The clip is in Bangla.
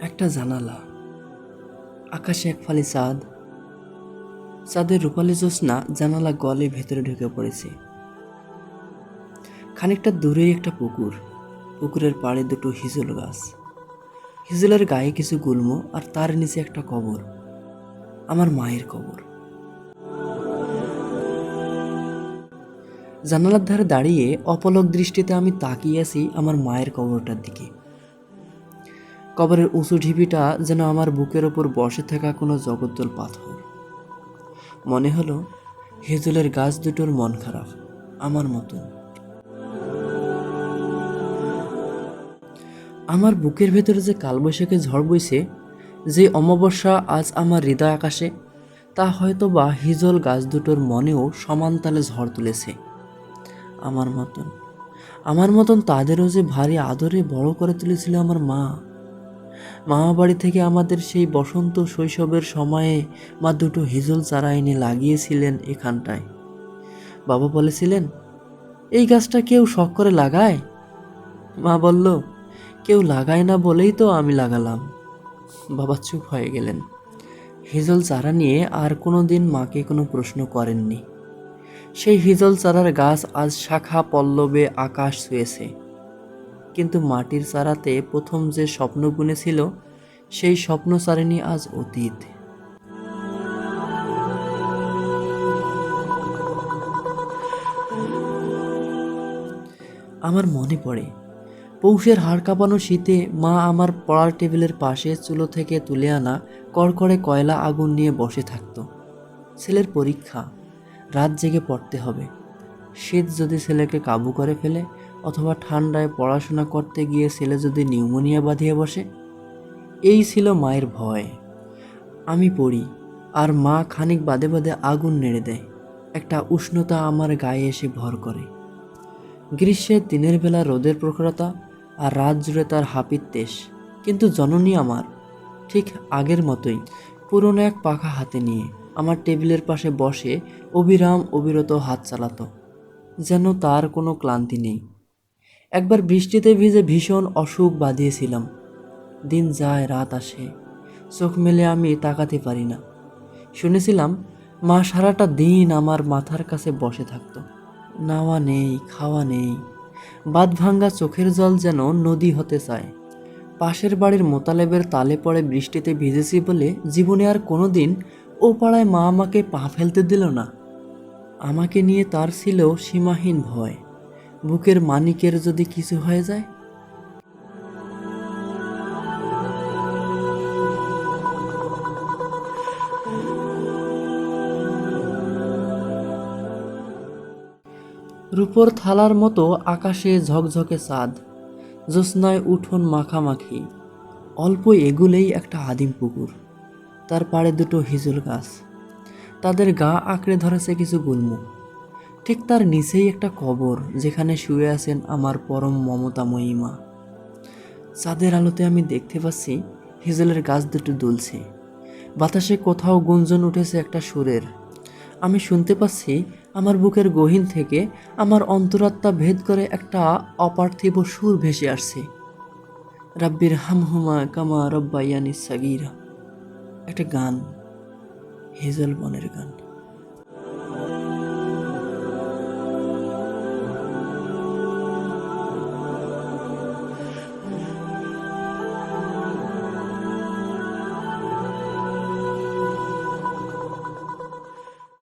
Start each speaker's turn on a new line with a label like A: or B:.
A: একটা জানালা। আকাশে এক ফালি চাঁদ। চাঁদের রূপালি জ্যোৎস্না জানালা গলে ভেতরে ঢুকে পড়েছে। খানিকটা দূরেই একটা পুকুর। পুকুরের পাড়ে দুটো হিজল গাছ। হিজলের গায়ে কিছু গুল্ম আর তার নিচে একটা কবর। আমার মায়ের কবর। জানালার ধারে দাঁড়িয়ে অপলক দৃষ্টিতে আমি তাকিয়ে আছি আমার মায়ের কবরটার দিকে। কবরের উঁচু ঢিপিটা যেন আমার বুকের ওপর বসে থাকা কোনো জগদ্দল পাথর। মনে হলো হেজুলের গাছ দুটোর মন খারাপ, আমার মতন। আমার বুকের ভেতরে যে কালবৈশাখী ঝড় বইছে, যে অমাবস্যা আজ আমার হৃদয় আকাশে, তা হয়তো বা হিজল গাছ দুটোর মনেও সমান তালে ঝড় তুলেছে। আমার মতন আমার মতন তাদেরও যে ভারী আদরে বড় করে তুলেছিল আমার মা মামা বাড়ি থেকে আমাদের সেই বসন্ত শৈশবের সময়ে মা দুটো হিজল চারা এনে লাগিয়েছিলেন এখানটায়। বাবা বলেছিলেন, এই গাছটা কেউ শখ করে লাগায়? মা বলল, কেউ লাগায় না বলেই তো আমি লাগালাম। বাবা চুপ হয়ে গেলেন। হিজল চারা নিয়ে আর কোনো দিন মাকে কোনো প্রশ্ন করেননি। সেই হিজল চারার গাছ আজ শাখা পল্লবে আকাশ ছুঁয়েছে। কিন্তু মাটির চারাতে প্রথম যে স্বপ্ন বুনেছিল, সেই স্বপ্ন চারেনি আজ অতীত। আমার মনে পড়ে, পৌষের হাড় কাঁপানো শীতে মা আমার পড়ার টেবিলের পাশে চুলো থেকে তুলে আনা কড়কড়ে কয়লা আগুন নিয়ে বসে থাকতো। ছেলের পরীক্ষা, রাত জেগে পড়তে হবে। শীত যদি ছেলেকে কাবু করে ফেলে অথবা ঠান্ডায় পড়াশোনা করতে গিয়ে ছেলে যদি নিউমোনিয়া বাঁধিয়ে বসে? এই ছিল মায়ের ভয়। আমি পড়ি, আর মা খানিক বাদে বাদে আগুন নেড়ে দেয়। একটা উষ্ণতা আমার গায়ে এসে ভর করে। গ্রীষ্মের দিনের বেলা রোদের প্রখরতা আর রাত জুড়ে তার হাপির তেজ কিন্তু জননী আমার, ঠিক আগের মতোই, পুরনো এক পাখা হাতে নিয়ে আমার টেবিলের পাশে বসে অবিরাম অবিরত হাত চালাতো। যেন তার কোনো ক্লান্তি নেই। একবার বৃষ্টিতে ভিজে ভীষণ অসুখ বাঁধিয়েছিলাম। দিন যায়, রাত আসে। চোখ মেলে আমি তাকাতে পারি না। শুনেছিলাম, মা সারাটা দিন আমার মাথার কাছে বসে থাকতো। নাওয়া নেই, খাওয়া নেই। বাদ ভাঙ্গা চোখের জল যেন নদী হতে চায়। পাশের বাড়ির মোতালেবের তালে পড়ে বৃষ্টিতে ভিজেছি বলে জীবনে আর কোনো দিন ও পাড়ায় মা আমাকে পা ফেলতে দিল না। আমাকে নিয়ে তার ছিল সীমাহীন ভয়। বুকের মানিকের যদি কিছু হয়ে যায়? রূপর থালার মতো আকাশে ঝকঝকে চাঁদ জ্যোৎস্নায় উঠোন মাখামাখি অল্প এগুলেই একটা আদিম পুকুর, তার পাড়ে দুটো হিজুল গাছ, তাদের গা আঁকড়ে ধরেছে কিছু গুল্ম। ঠিক তার নিচেই একটা কবর যেখানে শুয়ে আছেন আমার পরম মমতাময়ী মা চাঁদের আলোতে আমি দেখতে পাচ্ছি হিজলের গাছ দুটো দুলছে। বাতাসে কোথাও গুঞ্জন উঠেছে একটা সুরের। আমি শুনতে পাচ্ছি আমার বুকের গহীন থেকে আমার অন্তরাত্মা ভেদ করে একটা অপার্থিব সুর ভেসে আসছে। রাব্বির হামহুমা কামা রব্বাইয়ানি সাগিরা। একটা গান, হেজল বনের গান।